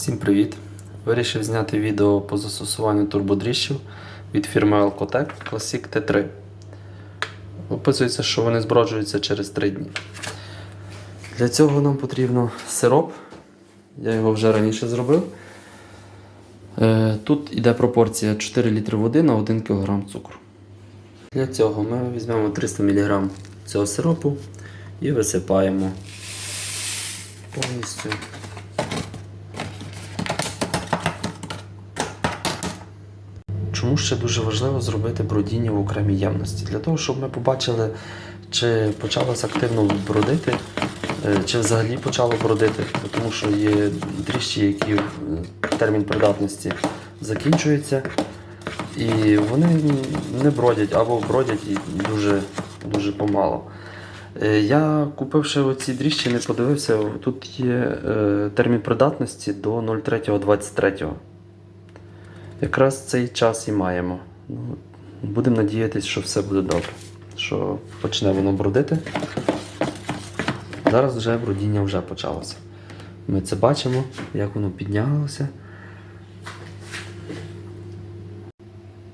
Всім привіт! Вирішив зняти відео по застосуванню турбодріжджів від фірми Alcotec Classic T3. Описується, що вони зброджуються через 3 дні. Для цього нам потрібно сироп. Я його вже раніше зробив. Е, Тут йде пропорція 4 літри води на 1 кг цукру. Для цього ми візьмемо 300 мг цього сиропу і висипаємо повністю. Чому ще дуже важливо зробити бродіння в окремій ємності? Для того, щоб ми побачили, чи почалося активно бродити, е, чи взагалі почало бродити. Тому що є дріжджі, які е, термін придатності закінчується, і вони не бродять або бродять і дуже, дуже помало. Е, Я купивши оці дріжджі, не подивився, тут є термін придатності до 03.23. Якраз цей час і маємо. Ну, будемо надіятися, що все буде добре. Що почне воно бродити. Зараз вже бродіння вже почалося. Ми це бачимо, як воно піднялося.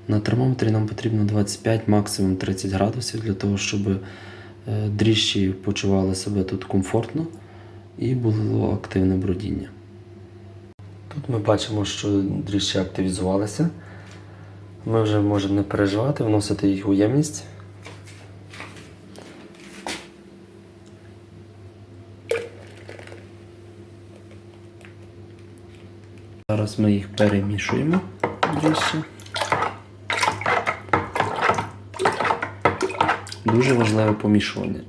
На термометрі нам потрібно 25, максимум 30 градусів для того, щоб е, дріжджі почували себе тут комфортно і було активне бродіння. Тут ми бачимо, що дріжджі активізувалися. Ми вже можемо не переживати, вносити їх у ємність. Зараз ми їх перемішуємо дріжджі. Дуже важливе помішування.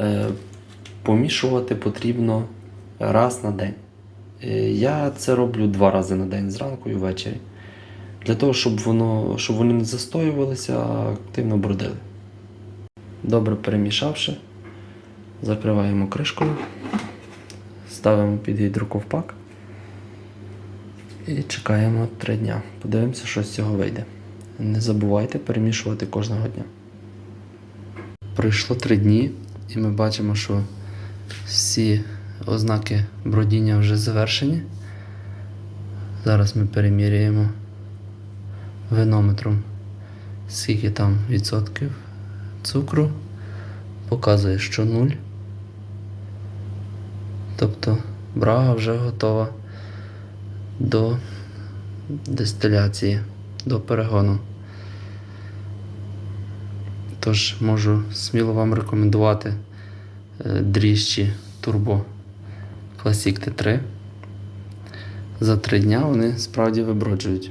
Е, Помішувати потрібно раз на день. Е, Я це роблю два рази на день, зранку і ввечері. Для того, щоб, воно, щоб вони не застоювалися, а активно бродили. Добре перемішавши, закриваємо кришкою, ставимо під гідроковпак і чекаємо 3 дня. Подивимося, що з цього вийде. Не забувайте перемішувати кожного дня. Пройшло 3 дні, і ми бачимо, що всі ознаки бродіння вже завершені. Зараз ми переміряємо винометром, скільки там відсотків цукру. Показує, що 0. Тобто брага вже готова до дистиляції, до перегону. Тож можу сміло вам рекомендувати е, дріжджі Turbo Classic T3. За три дня вони справді виброджують.